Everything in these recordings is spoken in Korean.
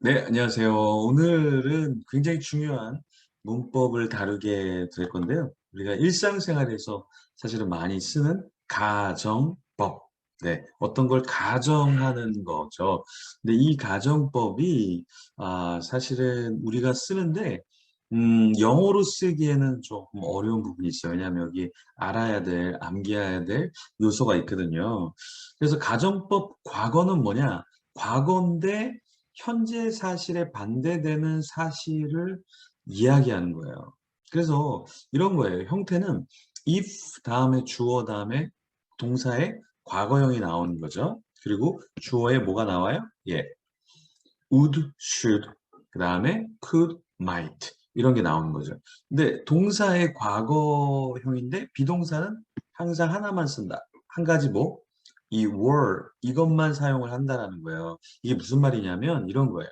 네, 안녕하세요. 오늘은 굉장히 중요한 문법을 다루게 될 건데요. 우리가 일상생활에서 사실은 많이 쓰는 가정법. 네, 어떤 걸 가정하는 거죠. 근데 이 가정법이 아, 사실은 우리가 쓰는데 음, 영어로 쓰기에는 조금 어려운 부분이 있어요. 왜냐하면 여기 알아야 될, 암기해야 될 요소가 있거든요. 그래서 가정법 과거는 뭐냐? 과거인데 현재 사실에 반대되는 사실을 이야기하는 거예요. 그래서 이런 거예요. 형태는 if 다음에 주어 다음에 동사의 과거형이 나오는 거죠. 그리고 주어에 뭐가 나와요? 예. would, should, 그 다음에 could, might 이런 게 나오는 거죠. 근데 동사의 과거형인데 비동사는 항상 하나만 쓴다. 한 가지 뭐? 이 were 이것만 사용을 한다라는 거예요. 이게 무슨 말이냐면 이런 거예요.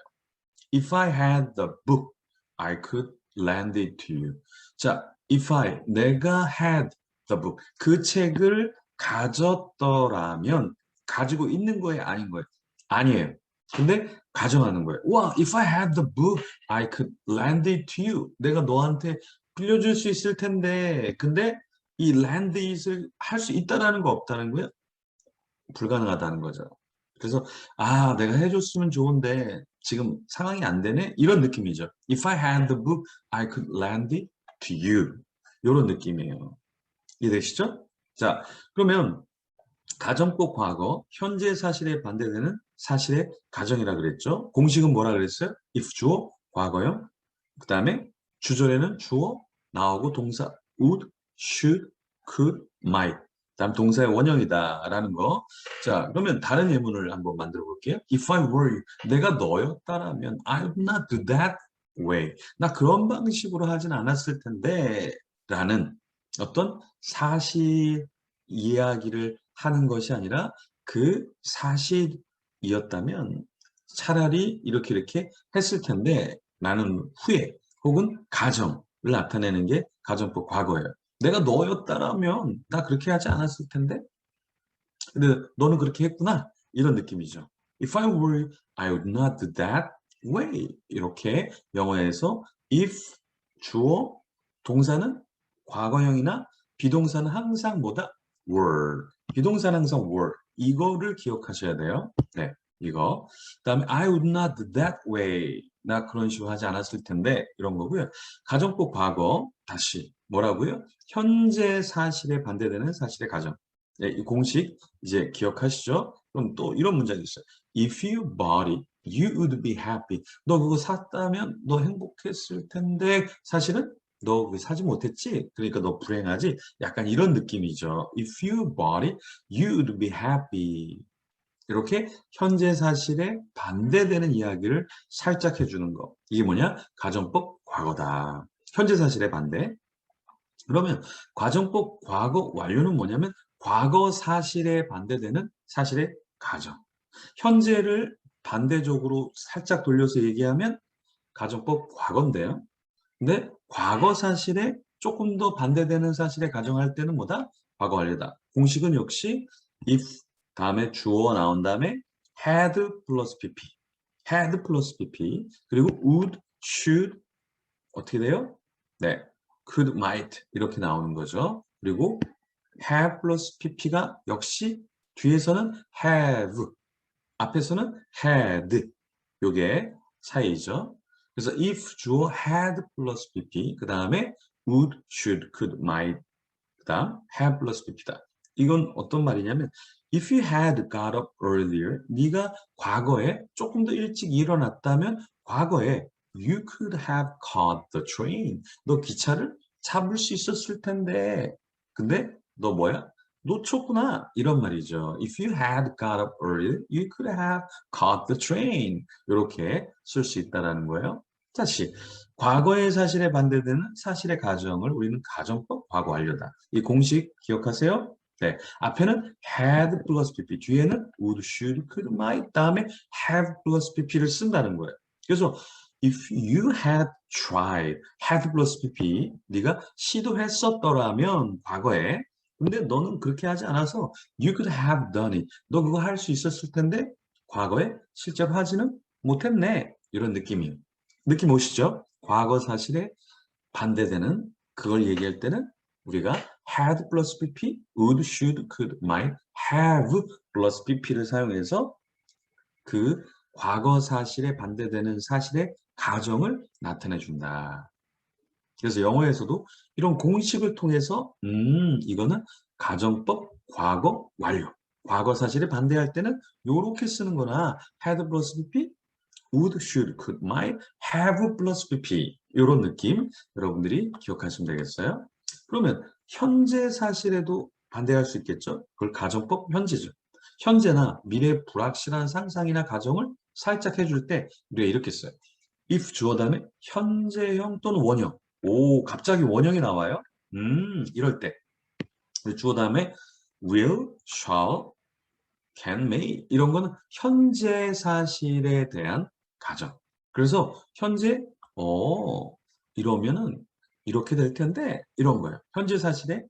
If I had the book, I could lend it to you. 자, if I 내가 had the book 그 책을 가졌더라면 가지고 있는 거예요, 아닌 거예요? 아니에요. 근데 가정하는 거예요. 와, if I had the book, I could lend it to you. 내가 너한테 빌려줄 수 있을 텐데, 근데 이 lend it을 할 수 있다라는 거 없다는 거예요? 불가능하다는 거죠. 그래서 아 내가 해줬으면 좋은데 지금 상황이 안 되네 이런 느낌이죠. If I had the book, I could lend it to you. 이런 느낌이에요. 이해되시죠? 자 그러면 가정법 과거 현재 사실에 반대되는 사실의 가정이라 그랬죠. 공식은 뭐라 그랬어요? if 주어 과거형 그 다음에 주절에는 주어 나오고 동사 would, should, could, might 다음 동사의 원형이다라는 거. 자, 그러면 다른 예문을 한번 만들어 볼게요. If I were 내가 너였다라면 I would not do that way. 나 그런 방식으로 하진 않았을 텐데 라는 어떤 사실 이야기를 하는 것이 아니라 그 사실이었다면 차라리 이렇게 이렇게 했을 텐데 나는 후회 혹은 가정을 나타내는 게 가정법 과거예요. 내가 너였다라면 나 그렇게 하지 않았을 텐데 근데 너는 그렇게 했구나 이런 느낌이죠. If I were I would not do that way. 이렇게 영어에서 if 주어 동사는 과거형이나 비동사는 항상 뭐다? were. 비동사는 항상 were. 이거를 기억하셔야 돼요. 네, 이거. 그다음에 I would not that way. 나 그런 식으로 하지 않았을 텐데 이런 거고요. 가정법 과거 다시 뭐라고요? 현재 사실에 반대되는 사실의 가정. 네, 이 공식 이제 기억하시죠? 그럼 또 이런 문장이 있어요. If you bought it, you would be happy. 너 그거 샀다면 너 행복했을 텐데 사실은 너 그거 사지 못했지? 그러니까 너 불행하지? 약간 이런 느낌이죠. If you bought it, you would be happy. 이렇게 현재 사실에 반대되는 이야기를 살짝 해주는 거. 이게 뭐냐? 가정법 과거다. 현재 사실에 반대. 그러면 과정법 과거 완료는 뭐냐면 과거 사실에 반대되는 사실의 가정. 현재를 반대적으로 살짝 돌려서 얘기하면 가정법 과거인데요. 근데 과거 사실에 조금 더 반대되는 사실에 가정할 때는 뭐다? 과거 완료다. 공식은 역시 if 다음에 주어 나온 다음에 had 플러스 pp. had 플러스 pp. 그리고 would, should 어떻게 돼요? 네. could, might 이렇게 나오는 거죠. 그리고 have 플러스 pp가 역시 뒤에서는 have, 앞에서는 had 요게 차이죠. 그래서 if 주어 had 플러스 pp 그 다음에 would, should, could, might 그 다음 have 플러스 pp다. 이건 어떤 말이냐면 if you had got up earlier 네가 과거에 조금 더 일찍 일어났다면 과거에 you could have caught the train 너 기차를 잡을 수 있었을 텐데 근데 너 뭐야? 놓쳤구나 이런 말이죠. If you had got up early, you could have caught the train. 이렇게 쓸 수 있다라는 거예요. 다시 과거의 사실에 반대되는 사실의 가정을 우리는 가정법 과거 완료다. 이 공식 기억하세요? 네, 앞에는 had 플러스 pp, 뒤에는 would, should, could, might, 다음에 have 플러스 pp를 쓴다는 거예요. 그래서 if you had tried, had 플러스 pp, 네가 시도했었더라면 과거에 근데 너는 그렇게 하지 않아서 you could have done it. 너 그거 할 수 있었을 텐데 과거에 실제로 하지는 못했네. 이런 느낌이에요. 느낌 오시죠? 과거 사실에 반대되는 그걸 얘기할 때는 우리가 had plus pp, would, should, could, might, have plus pp를 사용해서 그 과거 사실에 반대되는 사실의 가정을 나타내 준다. 그래서 영어에서도 이런 공식을 통해서 음 이거는 가정법 과거 완료. 과거 사실에 반대할 때는 이렇게 쓰는 거나 had plus pp, would, should, could, might, have plus pp 이런 느낌 여러분들이 기억하시면 되겠어요. 그러면 현재 사실에도 반대할 수 있겠죠. 그걸 가정법 현재죠. 현재나 미래 불확실한 상상이나 가정을 살짝 해줄 때 우리가 이렇게 써요. if 주어 다음에 현재형 또는 원형. 오, 갑자기 원형이 나와요. 음, 이럴 때 주어 다음에 will, shall, can, may 이런 거는 현재 사실에 대한 가정. 그래서 현재 어 이러면은 이렇게 될 텐데 이런 거예요. 현재 사실에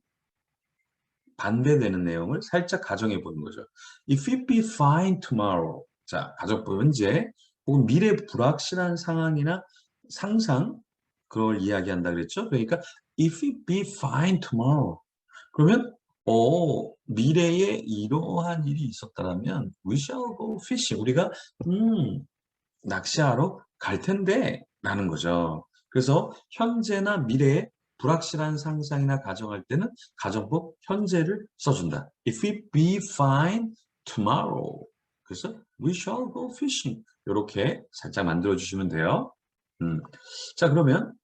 반대되는 내용을 살짝 가정해 보는 거죠. If it be fine tomorrow. 자, 가정법 현재 혹은 미래 불확실한 상황이나 상상 그걸 이야기한다 그랬죠. 그러니까 if it be fine tomorrow. 그러면 어, 미래에 이러한 일이 있었다면 we shall go fishing. 우리가 음, 낚시하러 갈 텐데 라는 거죠. 그래서 현재나 미래에 불확실한 상상이나 가정할 때는 가정법 현재를 써준다. If it be fine tomorrow. 그래서 we shall go fishing. 이렇게 살짝 만들어 주시면 돼요. 음. 자 그러면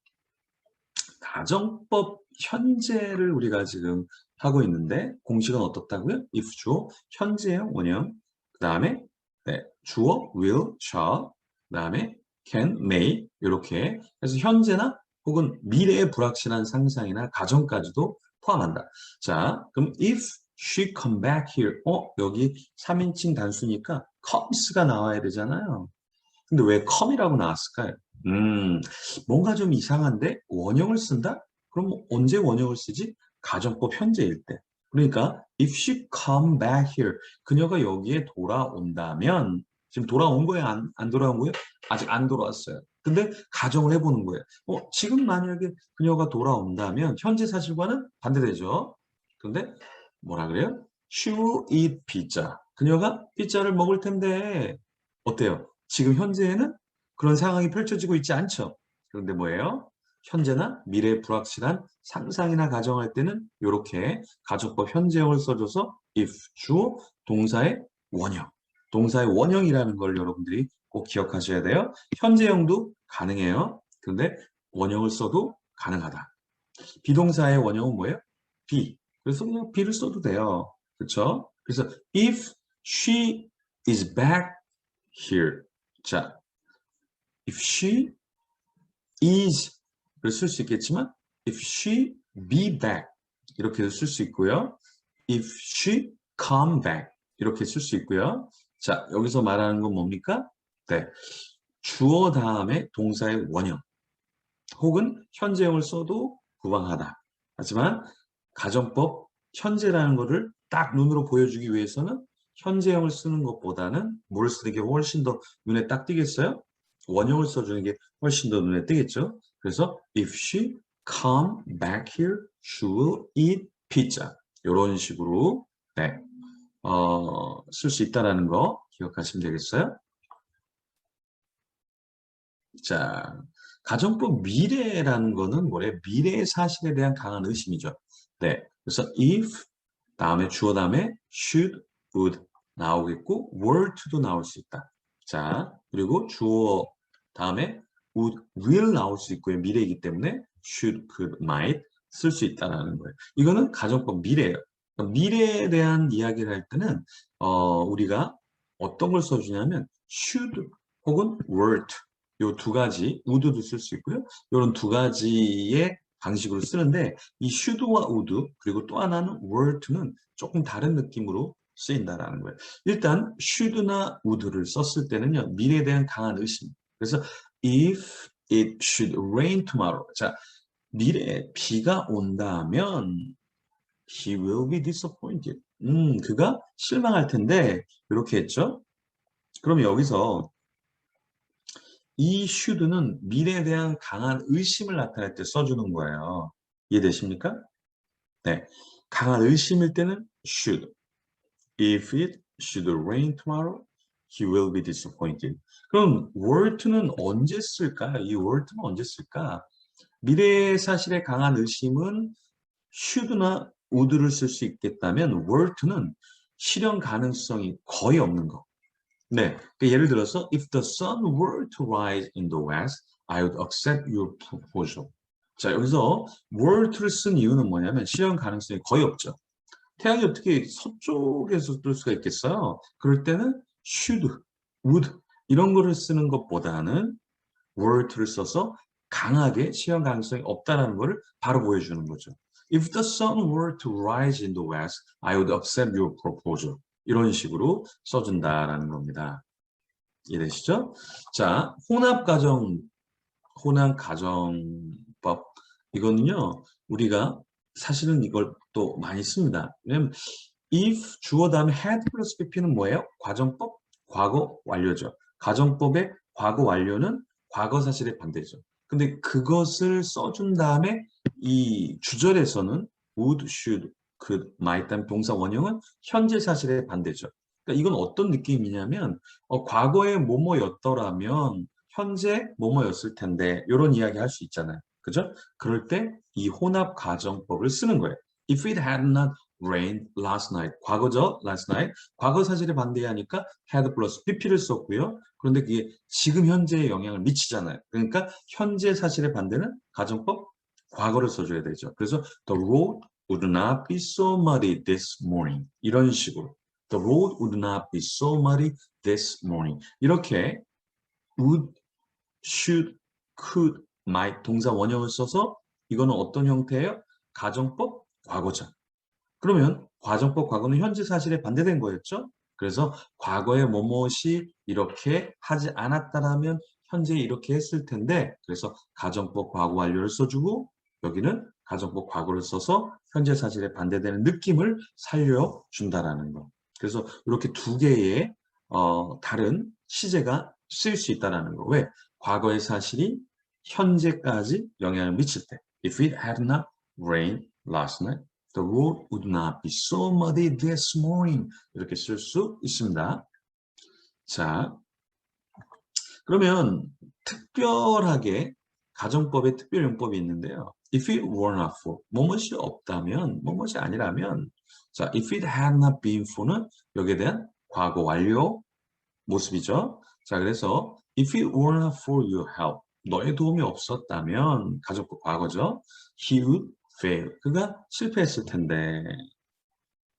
가정법 현재를 우리가 지금 하고 있는데 공식은 어떻다고요? if 주어, 현재형 원형, 그 다음에 네, 주어 will, shall, 그 다음에 can, may 이렇게 그래서 현재나 혹은 미래의 불확실한 상상이나 가정까지도 포함한다. 자, 그럼 if she come back here, 어 여기 3인칭 단수니까 comes가 나와야 되잖아요. 근데 왜 come이라고 나왔을까요? 음, 뭔가 좀 이상한데 원형을 쓴다? 그럼 언제 원형을 쓰지? 가정법 현재일 때. 그러니까 if she come back here, 그녀가 여기에 돌아온다면 지금 돌아온 거예요? 안, 안 돌아온 거예요? 아직 안 돌아왔어요. 근데 가정을 해보는 거예요. 어, 지금 만약에 그녀가 돌아온다면 현재 사실과는 반대되죠. 근데 뭐라 그래요? She will eat pizza. 그녀가 피자를 먹을 텐데 어때요? 지금 현재에는 그런 상황이 펼쳐지고 있지 않죠. 그런데 뭐예요? 현재나 미래 불확실한 상상이나 가정할 때는 이렇게 가정법 현재형을 써줘서 if 주어 동사의 원형 동사의 원형이라는 걸 여러분들이 꼭 기억하셔야 돼요. 현재형도 가능해요. 그런데 원형을 써도 가능하다. 비동사의 원형은 뭐예요? be. 그래서 그냥 be를 써도 돼요. 그렇죠? 그래서 if she is back here. 자, if she is 를 쓸 수 있겠지만 if she be back 이렇게 쓸 수 있고요. if she come back 이렇게 쓸 수 있고요. 자, 여기서 말하는 건 뭡니까? 네. 주어 다음에 동사의 원형 혹은 현재형을 써도 무방하다. 하지만 가정법 현재라는 것을 딱 눈으로 보여주기 위해서는 현재형을 쓰는 것보다는 뭘 쓰는 게 훨씬 더 눈에 딱 띄겠어요? 원형을 써주는 게 훨씬 더 눈에 띄겠죠? 그래서 if she come back here, she will eat pizza. 이런 식으로 네, 어, 쓸 수 있다는 거 기억하시면 되겠어요? 자, 가정법 미래라는 거는 뭐래? 미래의 사실에 대한 강한 의심이죠. 네, 그래서 if 다음에 주어 다음에 should, would 나오겠고 were to도 나올 수 있다. 자, 그리고 주어 다음에 would, will 나올 수 있고요. 미래이기 때문에 should, could, might 쓸 수 있다는 거예요. 이거는 가정법 미래예요. 그러니까 미래에 대한 이야기를 할 때는 어, 우리가 어떤 걸 써주냐면 should 혹은 were 요두 가지 would도 쓸 수 있고요. 이런 두 가지의 방식으로 쓰는데 이 should와 would 그리고 또 하나는 to는 조금 다른 느낌으로 쓰인다라는 거예요. 일단 should나 would를 썼을 때는요. 미래에 대한 강한 의심. 그래서 if it should rain tomorrow. 자, 미래에 비가 온다면 he will be disappointed. 음, 그가 실망할 텐데 이렇게 했죠. 그럼 여기서 이 should는 미래에 대한 강한 의심을 나타낼 때 써주는 거예요. 이해되십니까? 네. 강한 의심일 때는 should. If it should rain tomorrow, he will be disappointed. 그럼 were to는 언제 쓸까? 이 were to는 언제 쓸까? 미래의 사실에 강한 의심은 should나 would를 쓸 수 있겠다면 to는 실현 가능성이 거의 없는 거. 네, 그러니까 예를 들어서 if the sun were to rise in the west, I would accept your proposal. 자, 여기서 were to를 쓴 이유는 뭐냐면 실현 가능성이 거의 없죠. 태양이 어떻게 서쪽에서 뜰 수가 있겠어요? 그럴 때는 should, would 이런 거를 쓰는 것보다는 were to를 써서 강하게 실현 가능성이 없다는 것을 바로 보여주는 거죠. If the sun were to rise in the west, I would accept your proposal. 이런 식으로 써준다라는 겁니다. 이해되시죠? 자, 혼합 가정, 혼합 가정법. 이거는요, 우리가 사실은 이걸 또 많이 씁니다. 왜냐면 if 주어 다음에 had 플러스 pp는 뭐예요? 과정법, 과거 완료죠. 가정법의 과거 완료는 과거 사실의 반대죠. 근데 그것을 써준 다음에 이 주절에서는 would, should, could, might 다음 동사 원형은 현재 사실의 반대죠. 그러니까 이건 어떤 느낌이냐면 어, 과거에 뭐뭐였더라면 현재 뭐뭐였을 텐데 이런 이야기 할 수 있잖아요. 그죠? 그럴 때 이 혼합 가정법을 쓰는 거예요. If it had not rained last night. 과거죠? last night. 과거 사실에 반대하니까 had 플러스 pp를 썼고요. 그런데 그게 지금 현재에 영향을 미치잖아요. 그러니까 현재 사실의 반대는 가정법 과거를 써줘야 되죠. 그래서 the road would not be so muddy this morning. 이런 식으로 the road would not be so muddy this morning. 이렇게 would, should, could, might 동사 원형을 써서 이거는 어떤 형태예요? 가정법 과거죠. 그러면 과정법 과거는 현재 사실에 반대된 거였죠. 그래서 과거에 뭐뭇이 이렇게 하지 않았다라면 현재 이렇게 했을 텐데 그래서 가정법 과거 완료를 써주고 여기는 가정법 과거를 써서 현재 사실에 반대되는 느낌을 살려준다라는 거. 그래서 이렇게 두 개의 어, 다른 시제가 쓰일 수 있다는 거. 왜? 과거의 사실이 현재까지 영향을 미칠 때. If it had not rained last night, the road would not be so muddy this morning. 이렇게 쓸 수 있습니다. 자, 그러면 특별하게 가정법의 특별용법이 있는데요. If it were not for, 뭐뭇이 없다면, 뭐뭇이 아니라면, 자, if it had not been for는 여기에 대한 과거 완료 모습이죠. 자, 그래서 if it were not for your help, 너의 도움이 없었다면, 가족법 과거죠. He would fail. 그가 실패했을 텐데.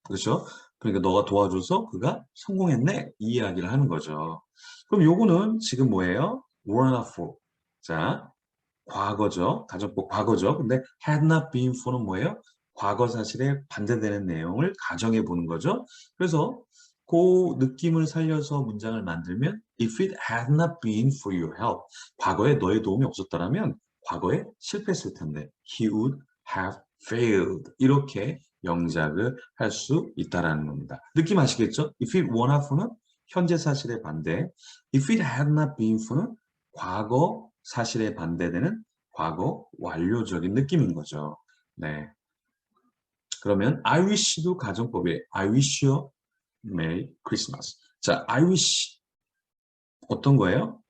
그렇죠? 그러니까 너가 도와줘서 그가 성공했네. 이 이야기를 하는 거죠. 그럼 요거는 지금 뭐예요? were not for. 자, 과거죠. 가정법 과거죠. 근데 had not been for는 뭐예요? 과거 사실에 반대되는 내용을 가정해 보는 거죠. 그래서 그 느낌을 살려서 문장을 만들면 if it had not been for your help 과거에 너의 도움이 없었다면 과거에 실패했을 텐데 he would have failed 이렇게 영작을 할 수 있다라는 겁니다. 느낌 아시겠죠? if it were not for는 현재 사실의 반대 if it had not been for는 과거 사실에 반대되는 과거 완료적인 느낌인 거죠. 네. 그러면 I wish도 가정법이에요. I wish you Merry Christmas. 자, I wish 어떤 거예요?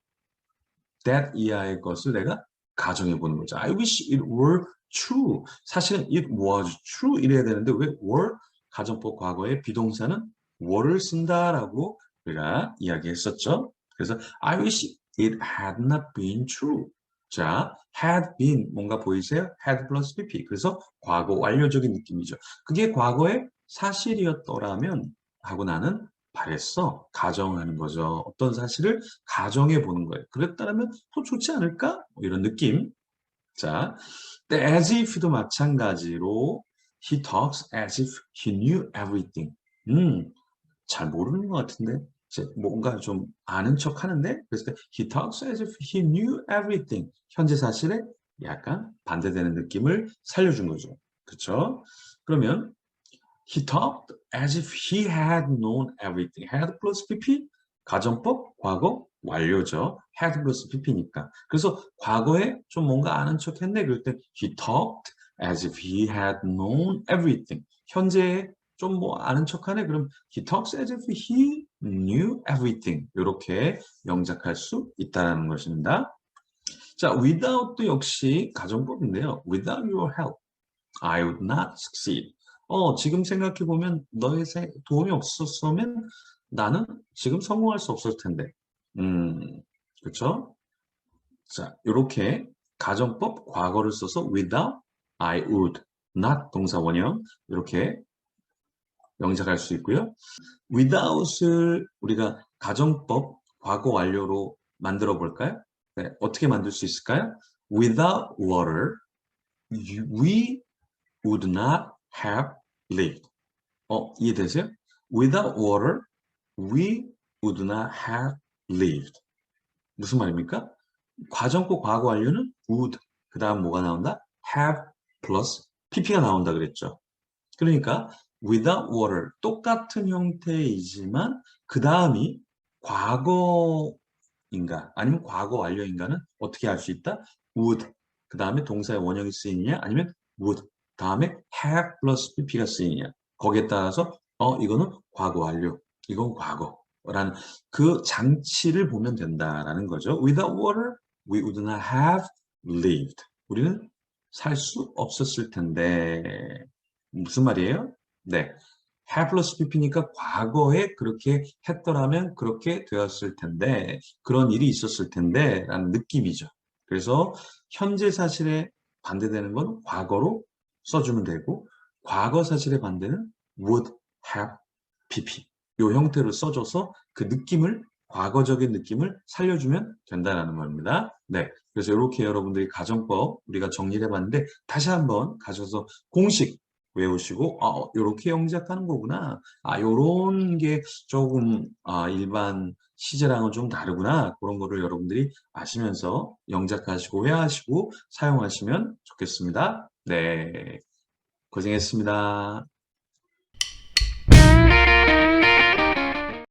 that 이하의 것을 내가 가정해 보는 거죠. I wish it were true. 사실은 it was true 이래야 되는데 왜 were 가정법 과거에 비동사는 were를 쓴다라고 우리가 이야기했었죠. 그래서 I wish it had not been true. 자, had been 뭔가 보이세요? had 플러스 pp. 그래서 과거 완료적인 느낌이죠. 그게 과거의 사실이었더라면 하고 나는 바랬어. 가정하는 거죠. 어떤 사실을 가정해 보는 거예요. 그랬다면 더 좋지 않을까? 뭐 이런 느낌. 자, as if도 마찬가지로 he talks as if he knew everything. 음, 잘 모르는 것 같은데 뭔가 좀 아는 척 하는데 그래서 he talks as if he knew everything. 현재 사실에 약간 반대되는 느낌을 살려준 거죠. 그렇죠? 그러면 he talked as if he had known everything. had plus pp 가정법 과거 완료죠. had 플러스 pp니까. 그래서 과거에 좀 뭔가 아는 척 했네. 그럴 때 he talked as if he had known everything. 현재에 좀 뭐 아는 척하네. 그럼 he talks as if he knew everything. 이렇게 영작할 수 있다는 것입니다. 자, without도 역시 가정법인데요. without your help, I would not succeed. 어, 지금 생각해 보면 너의 도움이 없었으면 나는 지금 성공할 수 없을 텐데. 음, 그렇죠? 자, 이렇게 가정법 과거를 써서 without, I would, not 동사 원형 이렇게 영작할 수 있고요. without을 우리가 가정법 과거 완료로 만들어 볼까요? 네, 어떻게 만들 수 있을까요? Without water, we would not have lived. 어, 이해되세요? Without water, we would not have lived. 무슨 말입니까? 과정법 과거 완료는 would, 그 다음 뭐가 나온다? have plus pp가 나온다 그랬죠. 그러니까 without water, 똑같은 형태이지만 그 다음이 과거 인가 아니면 과거 완료인가는 어떻게 할수 있다? would 그 다음에 동사의 원형이 쓰이느냐 아니면 would 다음에 have 플러스 pp가 쓰이느냐 거기에 따라서 어 이거는 과거 완료 이건 과거라는 그 장치를 보면 된다라는 거죠. Without water we would not have lived. 우리는 살 수 없었을 텐데 무슨 말이에요? 네. have 플러스 pp니까 과거에 그렇게 했더라면 그렇게 되었을 텐데 그런 일이 있었을 텐데 라는 느낌이죠. 그래서 현재 사실에 반대되는 건 과거로 써주면 되고 과거 사실의 반대는 would have pp 이 형태로 써줘서 그 느낌을 과거적인 느낌을 살려주면 된다는 말입니다. 네, 그래서 이렇게 여러분들이 가정법 우리가 정리를 해봤는데 다시 한번 가셔서 공식 외우시고 아 이렇게 영작하는 거구나. 아 요런 게 조금 아 일반 시제랑은 좀 다르구나. 그런 거를 여러분들이 아시면서 영작하시고 회화하시고 사용하시면 좋겠습니다. 네. 고생했습니다